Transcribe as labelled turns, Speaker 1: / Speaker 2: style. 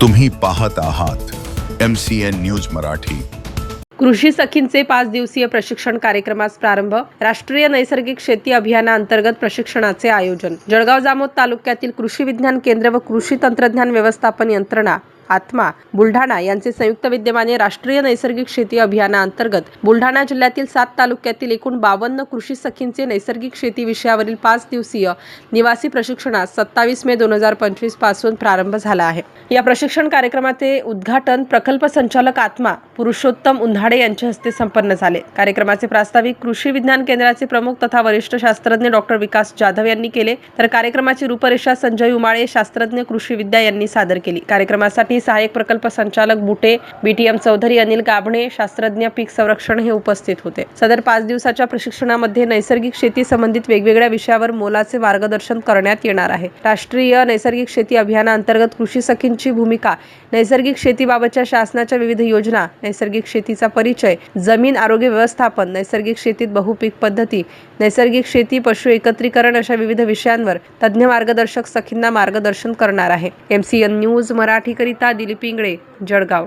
Speaker 1: तुम्ही पाहत आहात M C N news Marathi.
Speaker 2: कृषी सखींचे पाच दिवसीय प्रशिक्षण कार्यक्रमास प्रारंभ राष्ट्रीय नैसर्गिक शेती अभियानाअंतर्गत प्रशिक्षणाचे आयोजन. जळगाव जामोद तालुक्यातील कृषी विज्ञान केंद्र व कृषी तंत्रज्ञान व्यवस्थापन यंत्रणा आत्मा. बुलढाणा यांचे संयुक्त विद्यमाने राष्ट्रीय नैसर्गिक शेती अभियानाअंतर्गत बुलढाणा जिल्ह्यातील सात तालुक्यातील एकूण बावन्न कृषी सखींचे नैसर्गिक शेती विषयावरील पाच दिवसीय निवासी प्रशिक्षणास सत्तावीस मे दोन हजार पंचवीसपासून प्रारंभ झाला आहे. या प्रशिक्षण कार्यक्रमाचे उद्घाटन प्रकल्प संचालक आत्मा पुरुषोत्तम उन्हाडे यांच्या हस्ते संपन्न झाले. कार्यक्रमाचे प्रास्ताविक कृषी विज्ञान केंद्राचे प्रमुख तथा वरिष्ठ शास्त्रज्ञ डॉक्टर विकास जाधव यांनी केले. तर कार्यक्रमाची रूपरेषा संजय उमाळे शास्त्रज्ञ कृषी विद्या यांनी सादर केली. कार्यक्रमासाठी सहाय्यक प्रकल्प संचालक बुटे बीटीएम चौधरी अनिल गाभणे शास्त्रज्ञ पीक संरक्षण हे उपस्थित होते. सदर पाच दिवसाच्या प्रशिक्षणामध्ये नैसर्गिक शेती संबंधित वेगवेगळ्या विषयावर मोलाचे मार्गदर्शन करण्यात येणार आहे. राष्ट्रीय नैसर्गिक शेती अभियानाअंतर्गत कृषी सखींची भूमिका नैसर्गिक शेतीबाबतच्या शासनाच्या विविध योजना नैसर्गिक शेतीचा परिचय जमीन आरोग्य व्यवस्थापन नैसर्गिक शेतीत बहुपीक पद्धती नैसर्गिक शेती पशु एकत्रीकरण अशा विविध विषयांवर तज्ज्ञ मार्गदर्शक सखींना मार्गदर्शन करणार आहे. एम सी एन न्यूज मराठीकरिता दिलीप इंगळे जळगाव